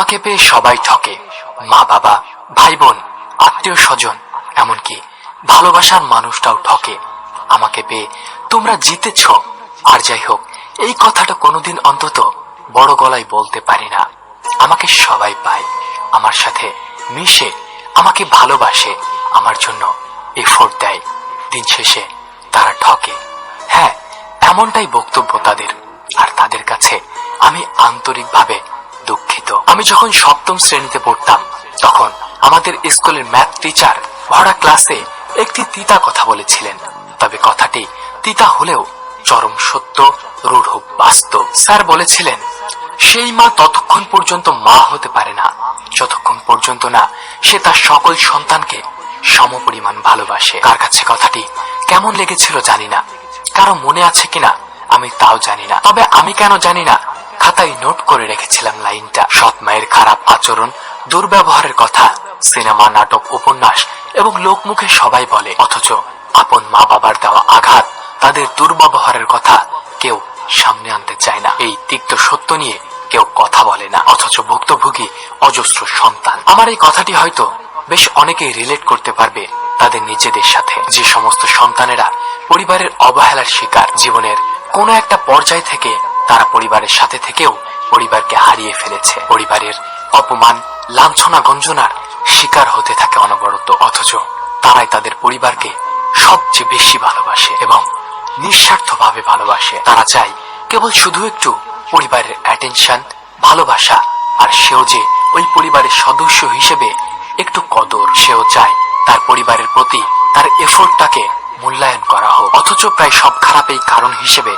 আমাকে পেয়ে সবাই ঠকে। মা বাবা ভাই বোন আত্মীয় স্বজন, এমনকি ভালোবাসার মানুষটাও ঠকে। আমাকে পেয়ে তোমরা জিতেছ। আর যাই হোক, এই কথাটা কোনোদিন অন্তত বড় গলায় বলতে পারি না। আমাকে সবাই পায়, আমার সাথে মিশে, আমাকে ভালোবাসে, আমার জন্য এফোর্ট দেয়। দিন শেষে তারা ঠকে। হ্যাঁ এমনটাই বক্তব্য তাদের। আর তাদের কাছে আমি আন্তরিকভাবে দুঃখিত। আমি যখন সপ্তম শ্রেণীতে পড়তাম, তখন আমাদের স্কুলের ম্যাথ টিচার ভরা ক্লাসে একটি তিতা কথা বলেছিলেন। তবে কথাটি তিতা হলেও চরম সত্য, রূঢ়, বাস্তব। স্যার বলেছিলেন, সেই মা ততক্ষণ পর্যন্ত মা হতে পারে না। যতক্ষণ পর্যন্ত না সে তার সকল সন্তানকে সমপরিমাণ ভালোবাসে। কার কাছে কথাটি কেমন লেগেছিল জানি না। কারও মনে আছে কিনা, আমি তাও জানি না। তবে আমি কেন জানি না, খাতায় নোট করে রেখেছিলাম। লাইনটা সৎ মায়ের খারাপ আচরণ, দুর্ব্যবহারের কথা, সিনেমা, নাটক, উপন্যাস এবং লোকমুখে সবাই বলে। অথচ আপন মা বাবার দেওয়া আঘাত, তাদের দুর্ব্যবহারের কথা কেউ সামনে আনতে চায় না। এই তিক্ত সত্য নিয়ে কেউ কথা বলে না। অথচ ভুক্তভোগী, অজস্র সন্তান। আমার এই কথাটি হয়তো বেশ অনেকেই রিলেট করতে পারবে তাদের নিজেদের সাথে। যে সমস্ত সন্তানেরা পরিবারের অবহেলার শিকার, জীবনের কোনো একটা পর্যায় থেকে তারা পরিবারের সাথে থেকেও পরিবারকে হারিয়ে ফেলেছে। পরিবারের অপমান, লাঞ্ছনা, গঞ্জনার শিকার হতে থাকে অনবরত, অথচ তারাই তাদের পরিবারকে সবচেয়ে বেশি ভালোবাসে এবং নিঃস্বার্থভাবে ভালোবাসে। তারা চায় কেবল শুধু একটু পরিবারের অ্যাটেনশন ভালোবাসা, আর সেও যে ওই পরিবারের সদস্য হিসেবে একটু কদর, সেও চায় তার পরিবারের প্রতি তার এফোর্টটাকে মূল্যায়ন করা হোক। অথচ প্রায় সব খারাপেই কারণ হিসেবে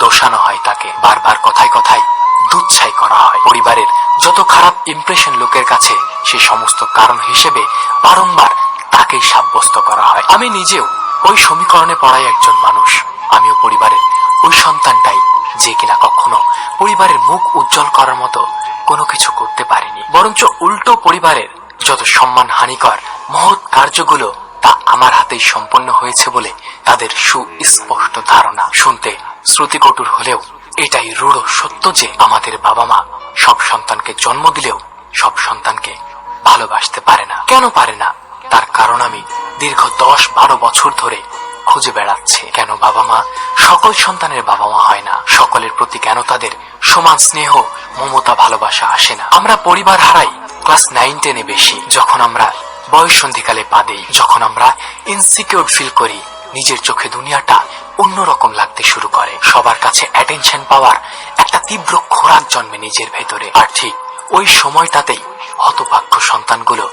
দোষানো হয় তাকে। বারবার কথায় কথায় দুচ্ছাই করা হয়। পরিবারের যত খারাপ ইমপ্রেশন লোকের কাছে, সে সমস্ত কারণ হিসেবে বারংবার তাকেই সাব্যস্ত করা হয়। আমি নিজেও ওই সমীকরণে পড়াই একজন মানুষ। আমিও পরিবারের ওই সন্তানটাই যে কিনা কখনো পরিবারের মুখ উজ্জ্বল করার মতো কোনো কিছু করতে পারিনি। বরঞ্চ উল্টো পরিবারের যত সম্মান হানিকর মহৎ কার্যগুলো তা আমার হাতেই সম্পন্ন হয়েছে বলে তাদের সুস্পষ্ট ধারণা। শুনতে শ্রুতিকটুর হলেও এটাই রূঢ় সত্য যে আমাদের বাবা মা সব সন্তানকে জন্ম দিলেও সব সন্তানকে ভালোবাসতে পারে না। কেন পারে না? তার কারণ আমি দীর্ঘ দশ বারো বছর ধরে খুঁজে বেড়াচ্ছি। কেন বাবা মা সকল সন্তানের বাবা মা হয় না? সকলের প্রতি কেন তাদের সমান স্নেহ, মমতা, ভালোবাসা আসে না? আমরা পরিবার হারাই ক্লাস নাইন, টেনে বেশি। যখন আমরা বয়স সন্ধিকালে পা দেই, যখন আমরা ইনসিকিউর ফিল করি, নিজের চোখে দুনিয়াটা অন্যরকম লাগতে শুরু করে। সবার কাছে অ্যাটেনশন পাওয়ার একটা তীব্র খোরাক জন্মে নিজের ভেতরে। আর ঠিক ওই সময়টাতেই হতভাগ্য সন্তানগুলো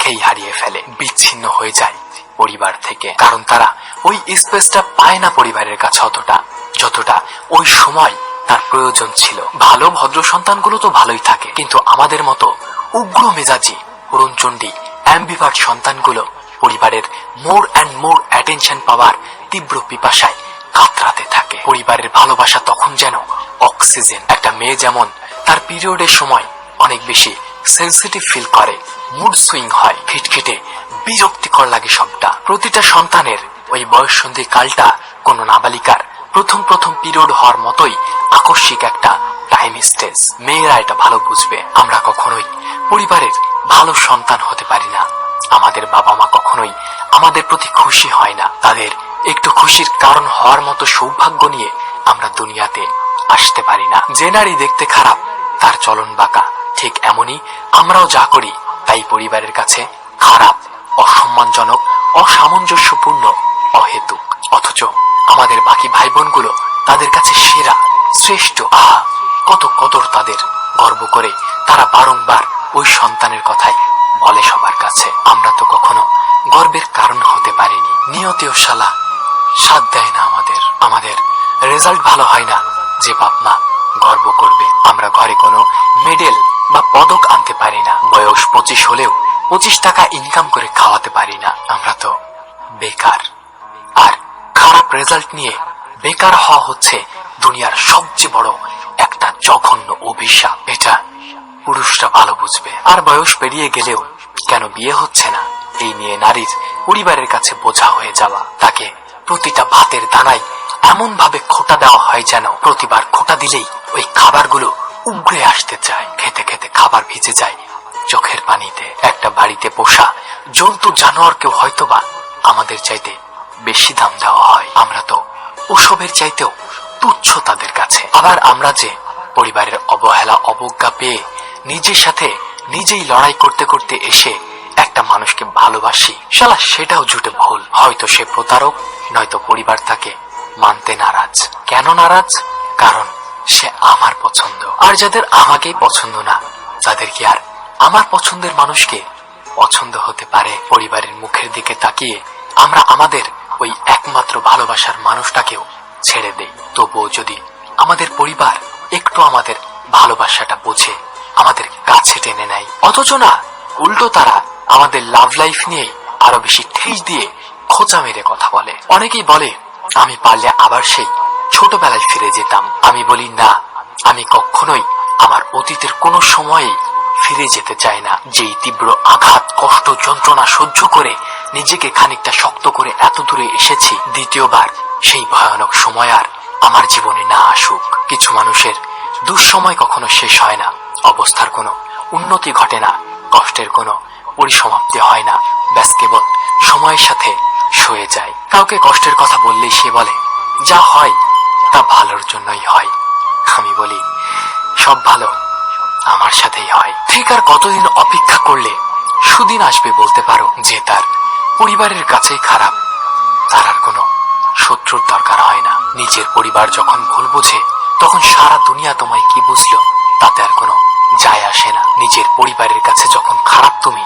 খেই হারিয়ে ফেলে, বিচ্ছিন্ন হয়ে যায় পরিবার থেকে। কারণ তারা ওই স্পেসটা পায় না পরিবারের কাছে অতটা, যতটা ওই সময় তার প্রয়োজন ছিল। ভালো ভদ্র সন্তানগুলো তো ভালোই থাকে, কিন্তু আমাদের মতো উগ্র মেজাজি পুরনচণ্ডী অ্যাম্বিভার্ট সন্তানগুলো পরিবারের মোর অ্যান্ড মোর অ্যাটেনশন পাওয়ার তীব্র পিপাসায় কাতরাতে থাকে। পরিবারের ভালোবাসা তখন যেন অক্সিজেন। একটা মেয়ে যেমন তার পিরিয়ডের সময় অনেক বেশি সেন্সিটিভ ফিল করে মুড সুইং হয়, খিটখিটে, বিরক্তিকর লাগে সবটা। প্রতিটা সন্তানের ওই বয়ঃসন্ধি কালটা কোনো নাবালিকার প্রথম প্রথম পিরিয়ড হওয়ার মতোই আকস্মিক একটা টাইম স্টেজ মেয়েরা এটা ভালো বুঝবে। আমরা কখনোই পরিবারের ভালো সন্তান হতে পারি না। আমাদের বাবা মা কখনোই আমাদের প্রতি খুশি হয় না। তাদের একটু খুশির কারণ হওয়ার মতো সৌভাগ্য নিয়ে আমরা দুনিয়াতে আসতে পারি না। যে নারী দেখতে খারাপ, তার চলন বাঁকা। ঠিক এমনই আমরাও যা করি, তাই পরিবারের কাছে খারাপ, অসম্মানজনক, অসামঞ্জস্যপূর্ণ, অহেতুক। অথচ আমাদের বাকি ভাই বোনগুলো তাদের কাছে সেরা, শ্রেষ্ঠ। আহা, কত কদর তাদের গর্ব করে তারা বারংবার ওই সন্তানের কথাই বলে সবার কাছে। আমরা তো কখনো গর্বের কারণ হতে পারিনি। নিয়তিও শালা সাথ দেয় না আমাদের। আমাদের রেজাল্ট ভালো হয় না যে বাপ মা গর্ব করবে। আমরা ঘরে কোনো মেডেল বা পদক আনতে পারি না। বয়স পঁচিশ হলেও পঁচিশ টাকা ইনকাম করে খাওয়াতে পারি না। আমরা তো বেকার। আর খারাপ রেজাল্ট নিয়ে বেকার হওয়া হচ্ছে দুনিয়ার সবচেয়ে বড় একটা জঘন্য অভিশাপ। এটা পুরুষরা ভালো বুঝবে। আর বয়স পেরিয়ে গেলেও কেন বিয়ে হচ্ছে না? এই নিয়ে নারীর পরিবারের কাছে বোঝা হয়ে যাওয়া। তাকে প্রতিটা ভাতের দানায় এমন ভাবে খোটা দেওয়া হয় যেন প্রতিবার খোটা দিলেই ওই খাবারগুলো উগড়ে আসতে চায়। খেতে খেতে খাবার ভিজে যায় চোখের পানিতে। একটা বাড়িতে পোষা জন্তু জানোয়ারকেও হয়তোবা আমাদের চাইতে বেশি দাম দেওয়া হয়। আমরা তো ওসবের চাইতেও তুচ্ছ তাদের কাছে। আবার আমরা যে পরিবারের অবহেলা, অবজ্ঞা পেয়ে নিজের সাথে নিজেই লড়াই করতে করতে এসে একটা মানুষকে ভালোবাসি, শালা সেটাও জুটে ভুল। হয়তো সে প্রতারক, নয়তো পরিবার তাকে মানতে নারাজ। কেন নারাজ? কারণ সে আমার পছন্দ। আর যাদের আমাকেই পছন্দ না, তাদের কি আর আমার পছন্দের মানুষকে পছন্দ হতে পারে? পরিবারের মুখের দিকে তাকিয়ে আমরা আমাদের ওই একমাত্র ভালোবাসার মানুষটাকেও ছেড়ে দেই। তবুও যদি আমাদের পরিবার একটু আমাদের ভালোবাসাটা বোঝে, আমাদের কাছে টেনে নেয়। অথচ না, উল্টো তারা আমাদের লাভ লাইফ নিয়ে আরও বেশি ঠেস দিয়ে খোঁচা মেরে কথা বলে। অনেকেই বলে, আমি পারলে আবার সেই ছোটবেলায় ফিরে যেতাম। আমি বলি, না, আমি কখনোই আমার অতীতের কোনো সময়ে ফিরে যেতে চাই না। যেই তীব্র আঘাত, কষ্ট, যন্ত্রণা সহ্য করে নিজেকে খানিকটা শক্ত করে এত দূরে এসেছি, দ্বিতীয়বার সেই ভয়ানক সময় আর আমার জীবনে না আসুক। কিছু মানুষের দুঃসময় কখনো শেষ হয় না। অবস্থার কোনো উন্নতি ঘটে না। কষ্টের কোনো পরিসমাপ্তি হয় না। ব্যাস, কেবল সময়ের সাথে সয়ে যায়। কাউকে কষ্টের কথা বললেই সে বলে, যা হয়, তা ভালোর জন্যই হয়। আমি বলি, সব ভালো, আমার সাথেই হয়। ঠিক আর কতদিন অপেক্ষা করলে সুদিন আসবে বলতে পারো যে তার পরিবারের কাছেই খারাপ। তার আর কোনো শত্রুর দরকার হয় না। নিজের পরিবার যখন ভুল বোঝে, তখন সারা দুনিয়া তোমায় কি বুঝলো? তাতে আর কোনো যায় আসে না। নিজের পরিবারের কাছে যখন খারাপ তুমি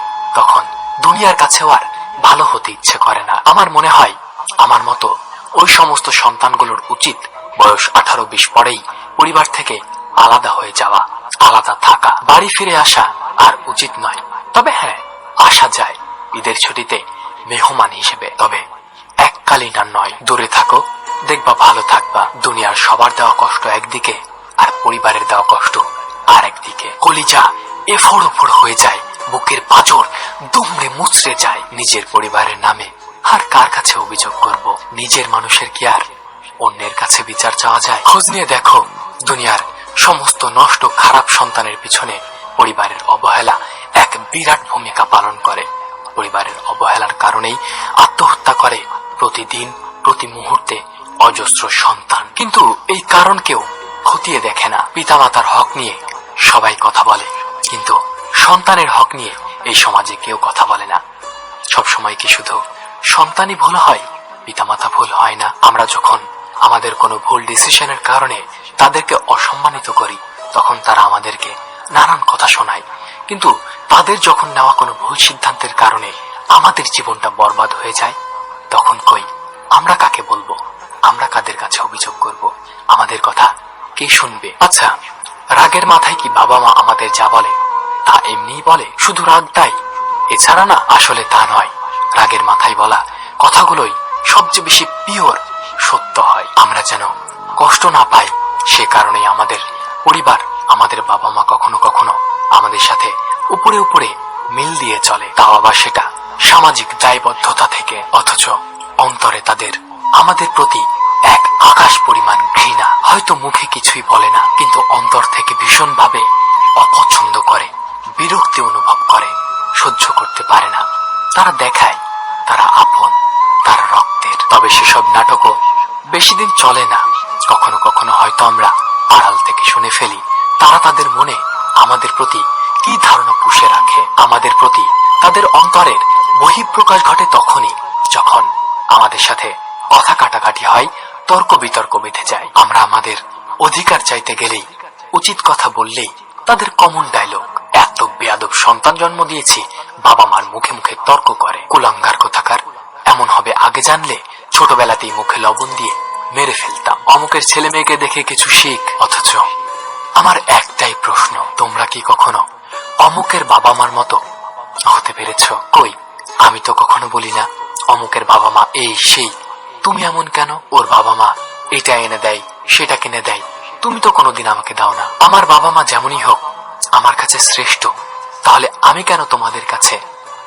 দুনিয়ার কাছেও আর ভালো হতে ইচ্ছে করে না। আমার মনে হয়, আমার মতো ওই সমস্ত সন্তানগুলোর উচিত বয়স আঠারো বিশ পরেই পরিবার থেকে আলাদা হয়ে যাওয়া, আলাদা থাকা। বাড়ি ফিরে আসা আর উচিত নয়। তবে হ্যাঁ আসা যায় ঈদের ছুটিতে মেহমান হিসেবে। তবে এককালীন আর নয়। দূরে থাকো, দেখবা ভালো থাকবা। দুনিয়ার সবার দেওয়া কষ্ট একদিকে আর পরিবারের দেওয়া কষ্ট আর একদিকে কলিজা এফড় ওফড় হয়ে যায় বুকের পাঁজর দুমড়ে মুচড়ে যায় নিজের পরিবারের নামে। আর কার কাছে অভিযোগ করব? নিজের মানুষের কি আর? অন্যের কাছে বিচার চাওয়া যায়? খোঁজ নিয়ে দেখো, দুনিয়ার সমস্ত নষ্ট খারাপ সন্তানের পিছনে পরিবারের অবহেলা এক বিরাট ভূমিকা পালন করে। পরিবারের অবহেলার কারণেই আত্মহত্যা করে প্রতিদিন, প্রতি মুহূর্তে অজস্র সন্তান। কিন্তু এই কারণ কেউ খতিয়ে দেখে না। পিতামাতার হক নিয়ে সবাই কথা বলে। কিন্তু সন্তানের হক নিয়ে এই সমাজে কেউ কথা বলে না। সব সময় কি শুধু সন্তানই ভুল হয়, পিতামাতা ভুল হয় না? আমরা যখন আমাদের কোনো ভুল ডিসিশনের কারণে তাদেরকে অসম্মানিত করি, তখন তারা আমাদেরকে নানান কথা শোনায়। কিন্তু তাদের যখন নেওয়া কোনো ভুল সিদ্ধান্তের কারণে আমাদের জীবনটা বরবাদ হয়ে যায়, তখন কই আমরা কাকে বলব? আমরা কাদের কাছে অভিযোগ করব? আমাদের কথা কে শুনবে? আচ্ছা রাগের মাথায় কি বাবা মা আমাদের যা বলে তা এমনিই বলে, শুধু রাগ তাই। এছাড়া না, আসলে তা নয়। রাগের মাথায় বলা কথাগুলোই সবচেয়ে বেশি পিওর সত্য হয়। আমরা যেন কষ্ট না পাই, সে কারণেই আমাদের পরিবার, আমাদের বাবা মা কখনো কখনো আমাদের সাথে উপরে উপরে মিল দিয়ে চলে। তাও আবার সেটা সামাজিক দায়বদ্ধতা থেকে, অথচ অন্তরে তাদের, আমাদের প্রতি এক আকাশ পরিমাণ ঘৃণা। হয়তো মুখে কিছুই বলে না, কিন্তু অন্তর থেকে ভীষণভাবে অপছন্দ করে। বিরক্তি অনুভব করে, সহ্য করতে পারে না। তারা দেখায়, তারা আপন, তারা রক্তের। তবে সেসব নাটকও বেশি দিন চলে না। কখনো কখনো হয়তো আমরা আড়াল থেকে শুনে ফেলি, তারা তাদের মনে আমাদের প্রতি কি ধারণা পুষে রাখে? আমাদের প্রতি তাদের অন্তরের বহিঃপ্রকাশ ঘটে তখনই, যখন আমাদের সাথে কথা কাটাকাটি হয়, তর্ক বিতর্ক বেঁধে যায়। আমরা আমাদের অধিকার চাইতে গেলেই, উচিত কথা বললেই তাদের কমন ডায়লগ বেয়াদব সন্তান জন্ম দিয়েছি, বাবা মার মুখে মুখে তর্ক করে। কুলাঙ্গার কোথাকার, এমন হবে, আগে জানলে ছোটবেলাতেই মুখে লবণ দিয়ে মেরে ফেলতাম। অমুকের ছেলে মেয়েকে দেখে কিছু শিখ। অথচ আমার একটাই প্রশ্ন, তোমরা কি কখনো অমুকের বাবা মার মতো হতে পেরেছ? কই, আমি তো কখনো বলি না, অমুকের বাবা মা এই সেই। তুমি এমন কেন? ওর বাবা মা এটা এনে দেয়, সেটা কিনে দেয়। তুমি তো কোনোদিন আমাকে দাও না। আমার বাবা মা যেমনই হোক আমার কাছে শ্রেষ্ঠ। তাহলে আমি কেন তোমাদের কাছে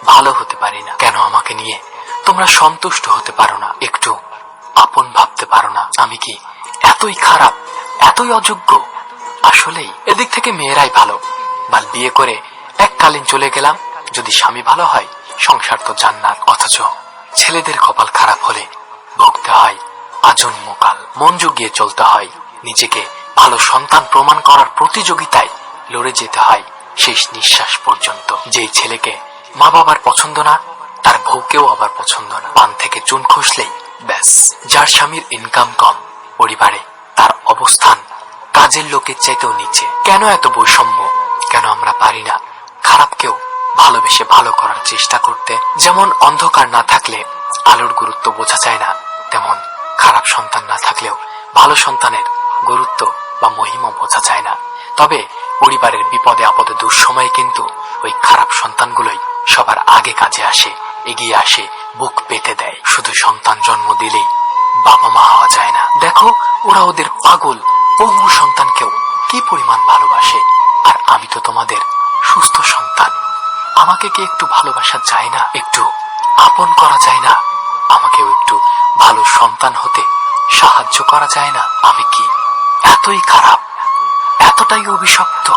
ভালো হতে পারি না? কেন আমাকে নিয়ে তোমরা সন্তুষ্ট হতে পারো না? একটু আপন ভাবতে পারো না? আমি কি এতই খারাপ, এতই অযোগ্য? আসলেই এদিক থেকে মেয়েরাই ভালো। বা বিয়ে করে এককালীন চলে গেলাম। যদি স্বামী ভালো হয়, সংসার তো জান্নাত। অথচ ছেলেদের কপাল খারাপ হলে ভুগতে হয় আজন্মকাল। মন জুগিয়ে চলতে হয়। নিজেকে ভালো সন্তান প্রমাণ করার প্রতিযোগিতায় লড়ে যেতে হয় শেষ নিঃশ্বাস পর্যন্ত। যে ছেলেকে মা বাবার পছন্দ না, তার বউকেও আবার পছন্দ না। পান থেকে চুন খসলেই ব্যাস। যার স্বামীর ইনকাম কম পরিবারে, তার অবস্থান কাজের লোকের চাইতেও নিচে। কেন এত বৈষম্য? কেন আমরা পারি না খারাপকেও ভালোবেসে ভালো করার চেষ্টা করতে? যেমন অন্ধকার না থাকলে আলোর গুরুত্ব বোঝা যায় না, তেমন খারাপ সন্তান না থাকলেও ভালো সন্তানের গুরুত্ব বা মহিমা বোঝা যায় না। তবে পরিবারের বিপদে আপদে দুঃসময়ে কিন্তু ওই খারাপ সন্তানগুলোই সবার আগে কাজে আসে, এগিয়ে আসে, বুক পেতে দেয়। শুধু সন্তান জন্ম দিলেই বাবা মা হওয়া যায় না। দেখো, ওরা ওদের পাগল, পঙ্গু সন্তানকেও কি পরিমাণ ভালোবাসে। আর আমি তো তোমাদের সুস্থ সন্তান। আমাকে কি একটু ভালোবাসা যায় না? একটু আপন করা যায় না? আমাকেও একটু ভালো সন্তান হতে সাহায্য করা যায় না? আমি কি এতই খারাপ? এতটাই অভিশপ্ত?